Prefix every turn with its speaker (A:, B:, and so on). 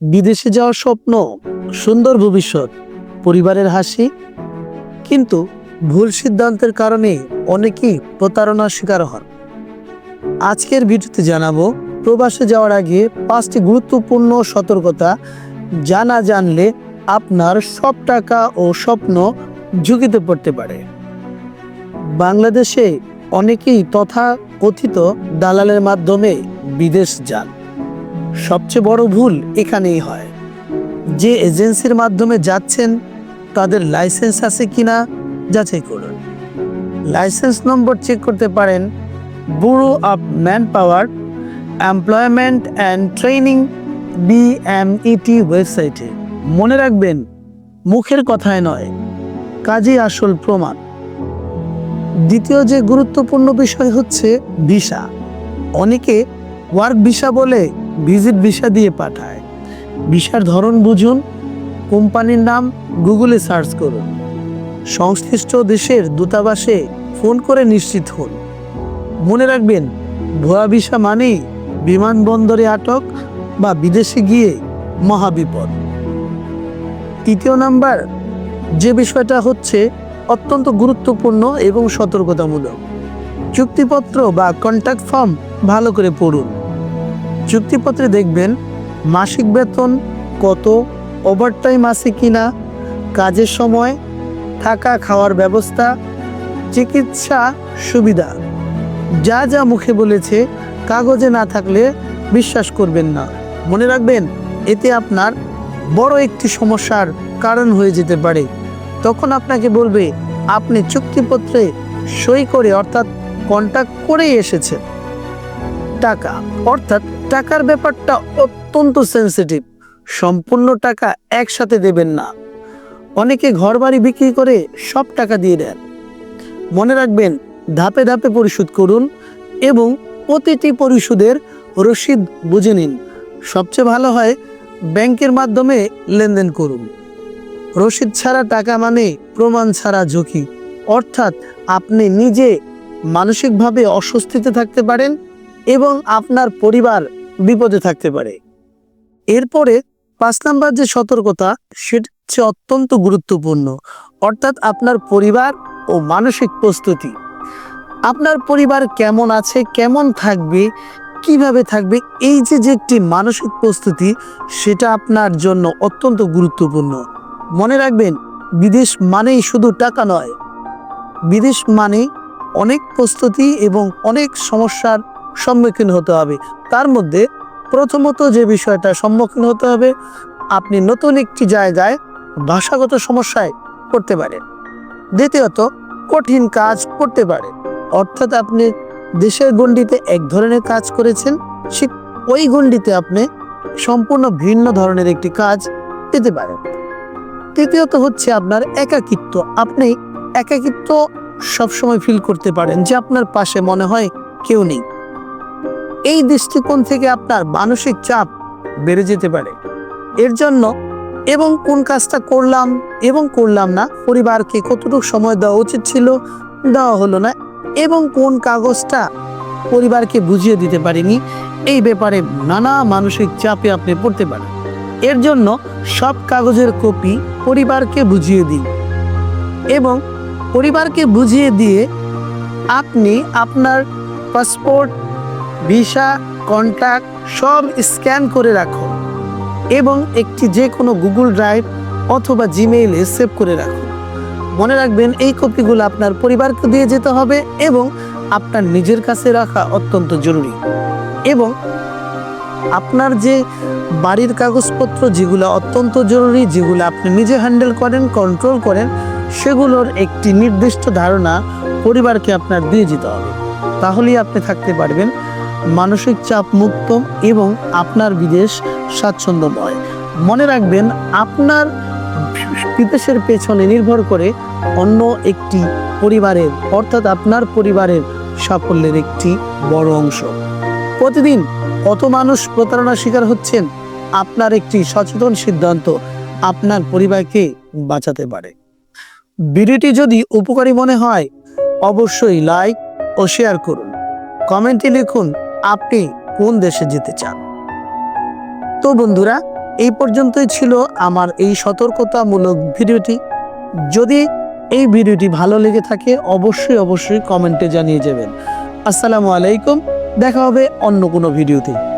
A: বিদেশে যাওয়ার স্বপ্ন, সুন্দর ভবিষ্যৎ, পরিবারের হাসি। কিন্তু ভুল সিদ্ধান্তের কারণে অনেকেই প্রতারণার শিকার হন। আজকের ভিডিওতে জানাব, প্রবাসে যাওয়ার আগে পাঁচটি গুরুত্বপূর্ণ সতর্কতা জানা জানলে আপনার সব টাকা ও স্বপ্ন ঝুঁকিতে পড়তে পারে। বাংলাদেশে অনেকেই তথা কথিত দালালের মাধ্যমে বিদেশ যান। সবচেয়ে বড় ভুল এখানেই হয়। যে এজেন্সির মাধ্যমে যাচ্ছেন, তাদের লাইসেন্স আছে কিনা যাচাই করুন। লাইসেন্স নম্বর চেক করতে পারেন bureau of manpower employment and training BMET ওয়েবসাইটে। মনে রাখবেন, মুখের কথায় নয়, কাজই আসল প্রমাণ। দ্বিতীয় যে গুরুত্বপূর্ণ বিষয় হচ্ছে ভিসা। অনেকে ওয়ার্ক ভিসা বলে ভিজিট ভিসা দিয়ে পাঠায়। ভিসার ধরন বুঝুন, কোম্পানির নাম গুগলে সার্চ করুন। সংশ্লিষ্ট দেশের দূতাবাসে ফোন করে নিশ্চিত হন। মনে রাখবেন, ভুয়া ভিসা মানেই বিমানবন্দরে আটক বা বিদেশে গিয়ে মহাবিপদ। তৃতীয় নাম্বার, যে বিষয়টা হচ্ছে অত্যন্ত গুরুত্বপূর্ণ এবং সতর্কতামূলক। চুক্তিপত্র বা কন্ট্যাক্ট ফর্ম ভালো করে পড়ুন। চুক্তিপত্রে দেখবেন মাসিক বেতন কত ওভারটাইম আছে কি না কাজের সময়, থাকা খাওয়ার ব্যবস্থা, চিকিৎসা সুবিধা। যা যা মুখে বলেছে, কাগজে না থাকলে বিশ্বাস করবেন না। মনে রাখবেন, এতে আপনার বড় একটি সমস্যার কারণ হয়ে যেতে পারে। তখন আপনাকে বলবে, আপনি চুক্তিপত্রে সই করে, অর্থাৎ কন্ট্যাক্ট করেই এসেছেন। টাকা। অর্থাৎ টাকার ব্যাপারটা অত্যন্ত সেন্সিটিভ সম্পূর্ণ টাকা একসাথে দেবেন না। অনেকে ঘর বাড়ি বিক্রি করে সব টাকা দিয়ে দেন। মনে রাখবেন, ধাপে ধাপে পরিশোধ করুন এবং প্রতিটি পরিশোধের রসিদ বুঝে নিন। সবচেয়ে ভালো হয় ব্যাংকের মাধ্যমে লেনদেন করুন। রসিদ ছাড়া টাকা মানে প্রমাণ ছাড়া ঝুঁকি। অর্থাৎ আপনি নিজে মানসিকভাবে অস্বস্তিতে থাকতে পারেন এবং আপনার পরিবার বিপদে থাকতে পারে। এরপরে পাঁচ নাম্বার যে সতর্কতা, সেটা হচ্ছে অত্যন্ত গুরুত্বপূর্ণ। অর্থাৎ আপনার পরিবার ও মানসিক প্রস্তুতি। আপনার পরিবার কেমন আছে, কেমন থাকবে, কীভাবে থাকবে, এই যে যে একটি মানসিক প্রস্তুতি, সেটা আপনার জন্য অত্যন্ত গুরুত্বপূর্ণ। মনে রাখবেন, বিদেশ মানেই শুধু টাকা নয়। বিদেশ মানে অনেক প্রস্তুতি এবং অনেক সমস্যার সম্মুখীন হতে হবে। তার মধ্যে প্রথমত যে বিষয়টা সম্মুখীন হতে হবে, আপনি নতুন একটি জায়গায় ভাষাগত সমস্যায় পড়তে পারেন। দ্বিতীয়ত, কঠিন কাজ করতে পারেন। অর্থাৎ আপনি দেশের গণ্ডিতে এক ধরনের কাজ করেছেন, ঠিক ওই গণ্ডিতে আপনি সম্পূর্ণ ভিন্ন ধরনের একটি কাজ পেতে পারেন। তৃতীয়ত হচ্ছে আপনার একাকিত্ব। আপনি একাকিত্ব সবসময় ফিল করতে পারেন যে আপনার পাশে মনে হয় কেউ নেই। এই দৃষ্টিকোণ থেকে আপনার মানসিক চাপ বেড়ে যেতে পারে। এর জন্য এবং কোন কাজটা করলাম এবং করলাম না, পরিবারকে কতটুকু সময় দেওয়া উচিত ছিল দেওয়া হলো না এবং কোন কাগজটা পরিবারকে বুঝিয়ে দিতে পারিনি, এই ব্যাপারে নানা মানসিক চাপে আপনি পড়তে পারেন। এর জন্য সব কাগজের কপি পরিবারকে বুঝিয়ে দিন এবং পরিবারকে বুঝিয়ে দিয়ে আপনি আপনার পাসপোর্ট ভিসা কন্ট্যাক্ট সব স্ক্যান করে রাখুন এবং একটি যে কোনো গুগল ড্রাইভ অথবা জিমেইলে সেভ করে রাখুন মনে রাখবেন এই কপিগুলো আপনার পরিবারকে দিয়ে যেতে হবে এবং আপনার নিজের কাছে রাখা অত্যন্ত জরুরি এবং আপনার যে বাড়ির কাগজপত্র যেগুলো অত্যন্ত জরুরি, যেগুলো আপনি নিজে হ্যান্ডেল করেন, কন্ট্রোল করেন, সেগুলোর একটি নির্দিষ্ট ধারণা পরিবারকে আপনার দিয়ে যেতে হবে। তাহলেই আপনি থাকতে পারবেন। মানসিক চাপ মুক্ত এবং আপনার বিদেশ স্বাচ্ছন্দ্যময়। মনে রাখবেন, আপনার বিদেশের পেছনে নির্ভর করে অন্য একটি পরিবারের, অর্থাৎ আপনার পরিবারের সাফল্যের একটি বড় অংশ। প্রতিদিন কত মানুষ প্রতারণার শিকার হচ্ছেন? আপনার একটি সচেতন সিদ্ধান্ত আপনার পরিবারকে বাঁচাতে পারে। ভিডিওটি যদি উপকারী মনে হয়, অবশ্যই লাইক ও শেয়ার করুন। কমেন্টে লিখুন আপনি কোন দেশে যেতে চান? তো বন্ধুরা, এই পর্যন্তই ছিল আমার এই সতর্কতামূলক ভিডিওটি। যদি এই ভিডিওটি ভালো লেগে থাকে, অবশ্যই অবশ্যই কমেন্টে জানিয়ে যাবেন। আসসালামু আলাইকুম, দেখা হবে অন্য কোনো ভিডিওতে।